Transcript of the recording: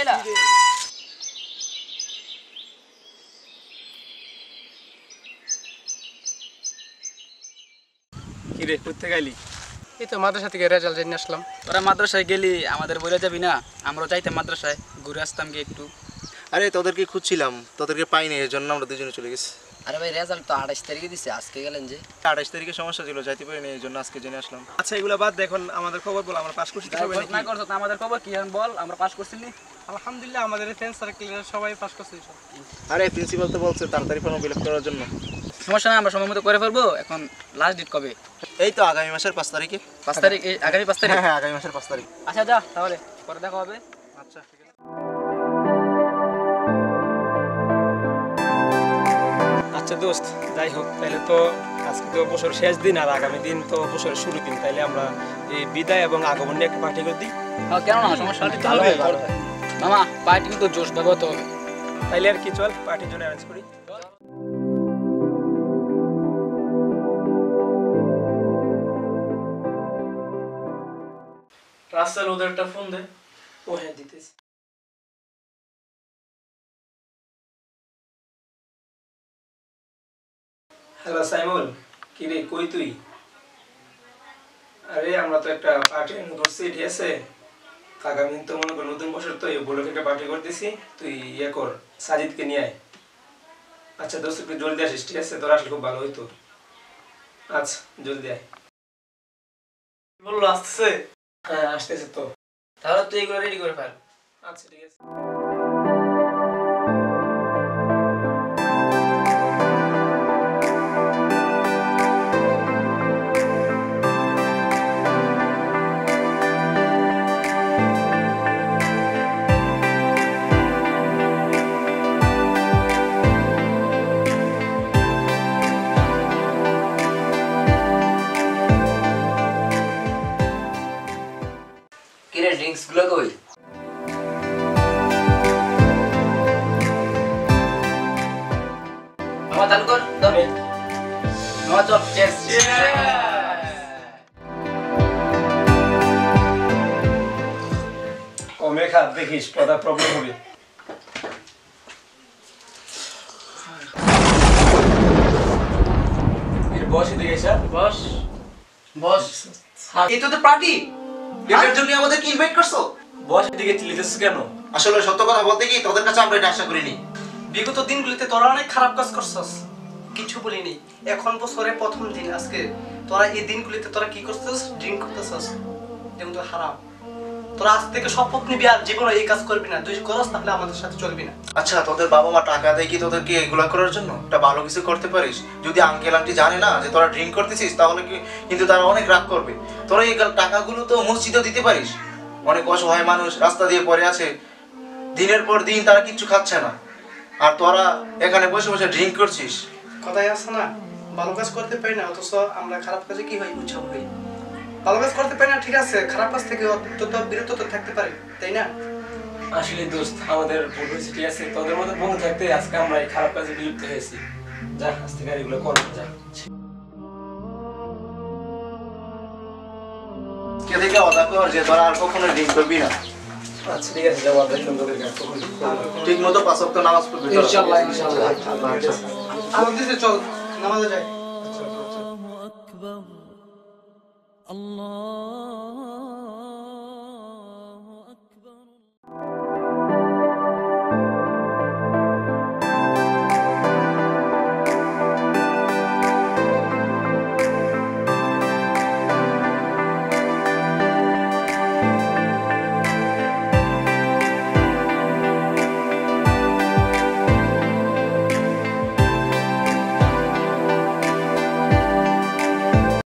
খেলা কি রে করতে গেলি এই তো মাদ্রাসা থেকে রেজাল্ট জেনে আসলাম। তোরা মাদ্রাসায় গেলি আমাদের বলে যাবি না। আমরাও যাইতাম মাদ্রাসায় ঘুরে আসতাম গিয়ে একটু। আরে তোদেরকে খুঁজছিলাম তোদেরকে পাইনি এর জন্য আমরা দুজনে চলে গেছি। আরে ভাই রেজাল্ট তো আঠাশ তারিখে দিছে আজকে গেলেন যে। আঠাশ তারিখে সমস্যা ছিল যাইতে পারিনি এই জন্য আজকে জেনে আসলাম। আচ্ছা এগুলো বাদ দে, এখন আমাদের খবর বল আমরা পাস করছি না করছ আমাদের খবর কি? বল আমরা পাস করছি আলহামদুলিল্লাহ আমাদের ফ্রেন্ড সার্কেলের সবাই পাস করছে আরে প্রিন্সিপাল তো বলছে তাড়াতাড়ি ফর্ম ফিল করার জন্য। সমস্যা না আমরা সময় মতো করে ফেলব। এখন লাস্ট ডেট কবে? এই তো আগামী মাসের পাঁচ তারিখে। পাঁচ তারিখ এই আগামী পাঁচ তারিখ? হ্যাঁ হ্যাঁ আগামী মাসের পাঁচ তারিখ। আচ্ছা যা তাহলে পরে দেখা হবে। আচ্ছা ঠিক আছে। আচ্ছা দোস্ত যাই হোক তাহলে তো আজকে তো বছর শেষ দিন আর আগামী দিন তো বছরের শুরু দিন। তাইলে আমরা এই বিদায় এবং আগমন নিয়ে একটা পার্টি করে দিই। হ্যাঁ, কেন না সমস্যা ভালো হবে। মামা পার্টি কিন্তু জোশ ভাবে হতে হবে। তাইলে আর কি চল পার্টির জন্য অ্যারেঞ্জ করি। রাস্তার ওদের একটা ফোন দে। ও হ্যাঁ দিতেছি। Hello Simon. কি রে কই তুই? আরে আমরা তো একটা পার্টি ধরছি ঠিক আছে? আগামী দিন তো মনে কর নতুন বছর তো এই উপলক্ষে একটা পার্টি করতেছি তুই ইয়ে কর সাজিদকে নিয়ে আয়। আচ্ছা দোস্ত একটু জলদি আসিস ঠিক আছে? তোর আসলে খুব ভালো হইতো। আচ্ছা জলদি আয়। বলল আসতেছে? হ্যাঁ আসতেছে তো। তাহলে তুই এগুলো রেডি করে ফেল। আচ্ছা ঠিক আছে। কিরে কই? মামা চালু কর দাও মামা চল। চেস কমে খা দেখিস কথা প্রবলেম হবে। বস এদিকে বস বস এই তোদের পার্টি এটার জন্য আমাদেরকে ইনভাইট করছ? বস এদিকে চিলিতেছ কেন? আসলে সত্য কথা বলতে কি তোদের কাছে আমরা এটা আশা করিনি। বিগত দিনগুলিতে তোরা অনেক খারাপ কাজ করছস। কিছু বলিনি। এখন বছরের প্রথম দিন আজকে। তোরা এই দিনগুলিতে তোরা কি করছস ড্রিঙ্ক করতেছস। যেমন তো হারাম। তোরা আজ থেকে শপথ নিবি আর জীবনে এই কাজ করবি না। তুই করস তাহলে আমাদের সাথে চলবি না। আচ্ছা তোদের বাবা মা টাকা দেয় কি তোদেরকে এগুলা করার জন্য? একটা ভালো কিছু করতে পারিস? যদি আঙ্কেল আন্টি জানে না যে তোরা ড্রিঙ্ক করতেছিস তাহলে কি কিন্তু তারা অনেক রাগ করবে। তোরা এই টাকাগুলো তো মসজিদেও দিতে পারিস। অনেক অসহায় মানুষ রাস্তা দিয়ে পড়ে আছে। দিনের পর দিন তারা কিচ্ছু খাচ্ছে না। আর তোরা এখানে বসে বসে ড্রিঙ্ক করছিস। কথাই আছে না ভালো কাজ করতে পারি না অথচ আমরা খারাপ কাজে কি হয়? উৎসাহ হই। ভালো কাজ করতে পারি না ঠিক আছে খারাপ কাজ থেকে অন্তত বিরত তো থাকতে পারি তাই না? আসলে দোস্ত আমাদের ঠিক আছে? তোদের মতো বন্ধু থাকতে আজকে আমরা এই খারাপ কাজে বিলুপ্ত হয়েছি। যা আজ থেকে এগুলো করব যা। কে দেখে অদা কর যে তোরা আর কখনো ড্রিঙ্ক করবি না। আচ্ছা ঠিক আছে যাব আমরা সুন্দর ঠিক মতো পাঁচ নামাজ পড়বি। ইনশাআল্লাহ ইনশাআল্লাহ। আচ্ছা। চল নামাজে যাই। الله